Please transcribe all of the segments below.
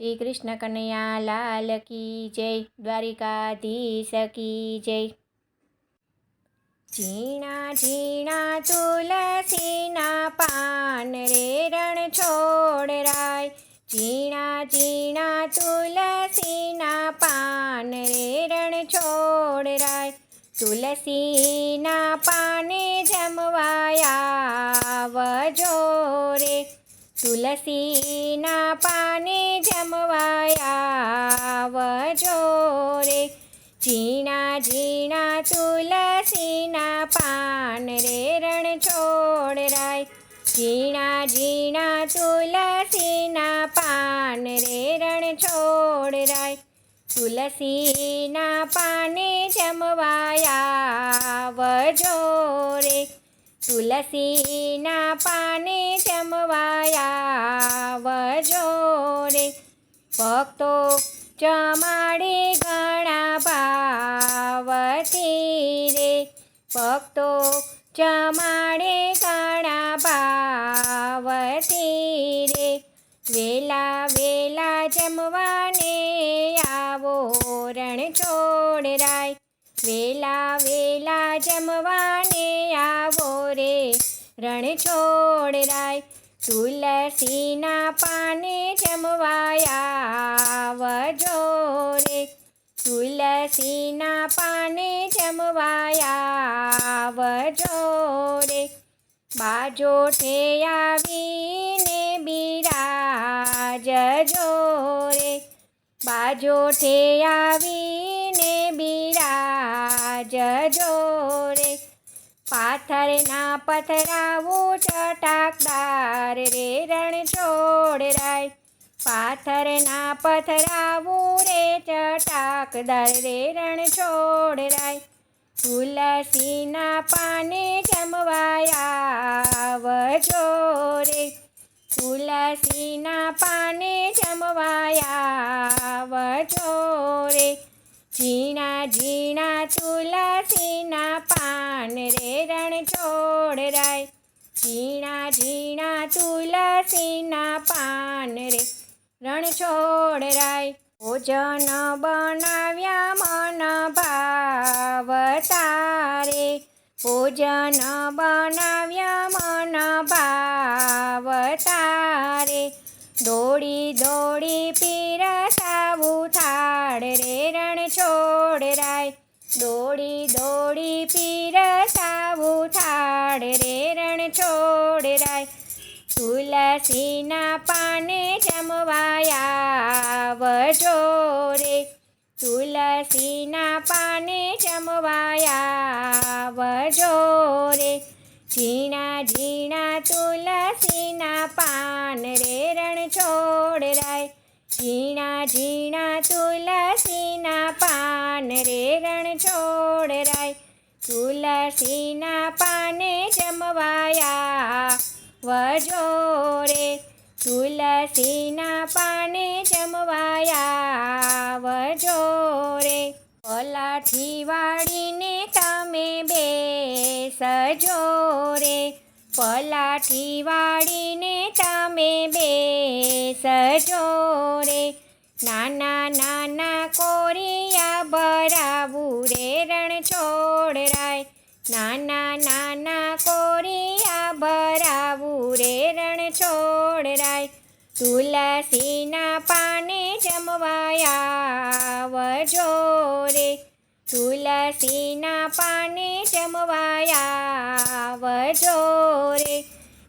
શ્રી કૃષ્ણ કનૈયા લાલ કી જય, દ્વારિકાધીશ કી જય. ઝીણા ઝીણા તુલસીના પાન રે રણ છોડ રાય. ઝીણા ઝીણા તુલસીના પાન રે રણ છોડ રાય. તુલસીના પાને જમવાયા વજો રે. તુલસીના પાને જમવાયા વજો રે. ઝીણા ઝીણા તુલસીના પાન રે રણ છોડ રાય ઝીણા ઝીણા તુલસીના પાન રે રણ છોડ રાય તુલસીના પાને જમવાયા વજો રે. તુલસીના પાને જમવાયા રે. ભક્તો ચમાડે ઘણા પાવતી રે. ભક્તો ચમાડે ઘણા પાવતી રે. વેલા વેલા જમવાને આવો રણ છોડ રાય. વેલા વેલા જમવાને આવો રે રણ છોડ રાય. તુલસીના પાને જમવાયા વજો રે. તુલસીના પાને જમવાયા વજો રે. બાજો આવીને બિરાજજો રે. બાજો આવીને બિરાજજો પાથરના પથરાવું ચટાકદાર રે રણ છોડ રાય. પાથરના પથરાવું રે ચટાકદાર રે રણ છોડ રાય. તુલસીના પાને જમવાયા વજો રે. તુલસીના પાને જમવાયા રે. ઝીણા ઝીણા તુલસીના પાન રે રણ છોડ રાય ઝીણા ઝીણા તુલસીના પાન રે રણ છોડ રાય ભોજન બનાવ્યા મન ભાવતારે. ભોજન બનાવ્યા મન ભાવતારે. દોડી દોડી પીરસાવું દોડી દોડી પીરસાવું થાળ રે રણ છોડ રાય. તુલસીના પાને જમવાયા વજો રે. તુલસીના પાને જમવાયા વજો રે. ઝીણા ઝીણા તુલસીના પાન રે રણ છોડ રાય. ઝીણા ઝીણા તુલસીના પાન રે રણ છોડ રાય. તુલસીના પાને જમવાયા. વજો રે. તુલસીના પાને જમવાયા. વજો રે. પલાઠી વાળીને તમે બેસજો રે. પલાઠી વાળીને તમે બેસજો રે. નાના નાના કોરિયા ભરાવું રે રણ છોડ રાય. નાના નાના કોરિયા ભરાવું રે રણ છોડ રાય. તુલસીના પાને જમવાયા વજો રે. તુલસીના પાને જમવાયા વજો રે.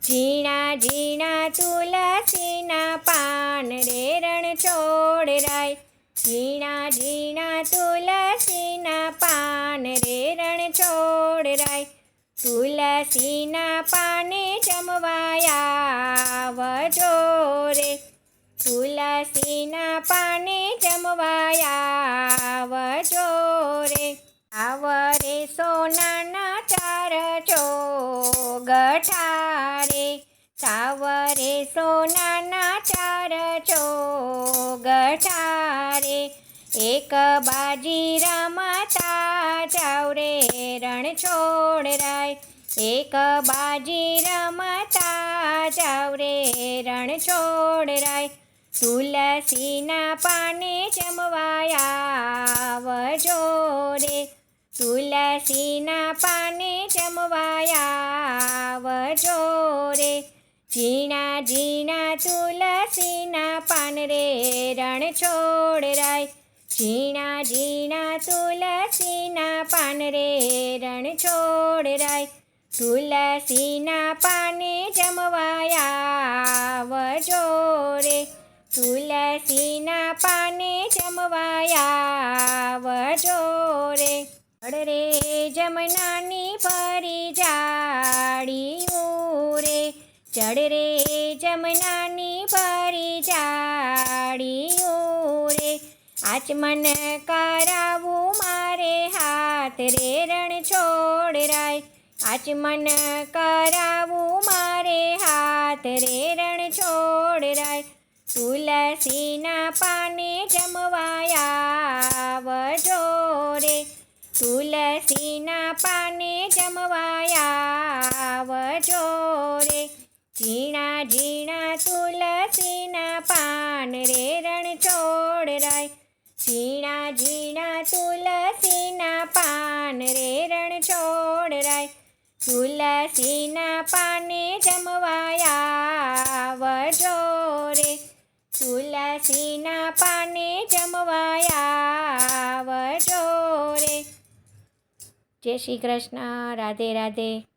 ઝીણા ઝીણા તુલસીના પાન રે રણ છોડ રાય ઝીણા ઝીણા તુલસીના પાન રે રણ છોડ રાય તુલસીના પાને જમવાયા વજો રે. તુલસીના પાને જમવાયા વજો રે. આવરે સોનાના ચાર ચો સાવરે સોનાના ચાર ચો ગઠારે એક બાજી રમતા ચાવરે રણ છોડ રાય એક બાજી રમતા ચાવરે રણ છોડ રાય તુલસીના પાને જમવાયાવજો રે. તુલસીના પાને જમવાયાવજો રે. ઝીણા ઝીણા તુલસીના પાન રે, રણ છોડરાય ઝીણા ઝીણા તુલસીના પાન રે, રણ છોડ રાય. તુલસીના પાને જમવાયાવજો રે. તુલસીના પાને જમવાયાવજો જોરે અડરે જમનાની ભરી ચડ રે જમનાની ભરી જાડીઓ રે. આચમન કરાવું મારે હાથ રે રણ છોડરાય. આચમન કરાવું મારે હાથ રે રણ છોડરાય. તુલસીના પાને જમવાયા જમવાયાવજો રે. તુલસીના પાને જમવાયાવજો તુલસીના પાને જમવાયાવજો રે. તુલસીના પાને જમવાયાવજો રે. જય શ્રી કૃષ્ણ. રાધે રાધે.